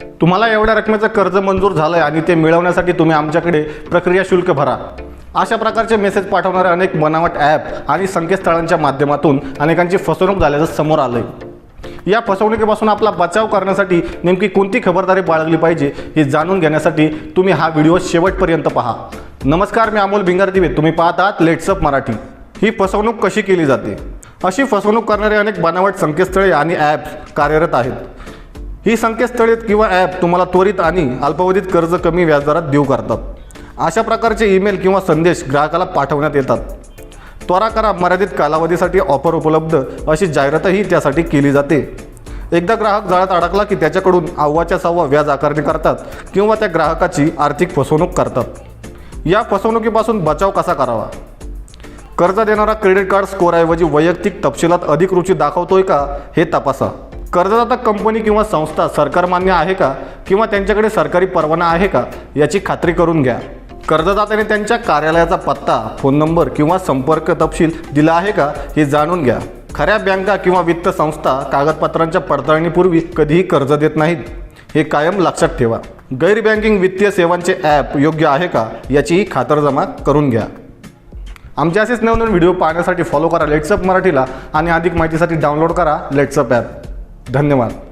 तुम्हाला एवढ्या रकमेचं कर्ज मंजूर झालं आहे आणि ते मिळवण्यासाठी तुम्ही आमच्याकडे प्रक्रिया शुल्क भरा. अशा प्रकारचे मेसेज पाठवणारे अनेक बनावट ॲप आणि संकेतस्थळांच्या माध्यमातून अनेकांची फसवणूक झाल्याचं समोर आलं आहे या फसवणुकीपासून आपला बचाव करण्यासाठी नेमकी कोणती खबरदारी बाळगली पाहिजे हे जाणून घेण्यासाठी तुम्ही हा व्हिडिओ शेवटपर्यंत पहा. नमस्कार मी अमोल भिंगार दिवे तुम्ही पाहत आहात लेट्सअप मराठी. ही फसवणूक कशी केली जाते? अशी फसवणूक करणारे अनेक बनावट संकेतस्थळे आणि ॲप्स कार्यरत आहेत. ही संकेतस्थळे किंवा ॲप तुम्हाला त्वरित आणि अल्पावधीत कर्ज कमी व्याजदरात देऊ करतात. अशा प्रकारचे ईमेल किंवा संदेश ग्राहकाला पाठवण्यात येतात. त्वरा करा मर्यादित कालावधीसाठी ऑफर उपलब्ध अशी जाहिरातही त्यासाठी केली जाते. एकदा ग्राहक जाळ्यात अडकला की त्याच्याकडून अव्वाच्या सव्वा व्याज आकारणी करतात किंवा त्या ग्राहकाची आर्थिक फसवणूक करतात. या फसवणुकीपासून बचाव कसा करावा? कर्ज देणारा क्रेडिट कार्ड स्कोअरऐवजी वैयक्तिक तपशिलात अधिक रुची दाखवतोय का हे तपासा. कर्जदाता कंपनी किंवा संस्था सरकारमान्य आहे का? किंवा त्यांच्याकडे सरकारी परवाना आहे का? याची खात्री करून घ्या. कर्जदात्याने त्यांच्या कार्यालयाचा पत्ता फोन नंबर किंवा संपर्क तपशील दिला आहे का? हे जाणून घ्या. खऱ्या बँका किंवा वित्त संस्था कागदपत्रांच्या पडताळणीपूर्वी कधीही कर्ज देत नाहीत. हे कायम लक्षात ठेवा. गैर बँकिंग वित्तीय सेवांचे ॲप योग्य आहे का? याचीही खातरजमा करून घ्या. आमचे असेच नवनवीन व्हिडिओ पाहण्यासाठी फॉलो करा. लेट्सअप मराठीला आणि अधिक माहितीसाठी डाउनलोड करा लेट्सअप ॲप धन्यवाद.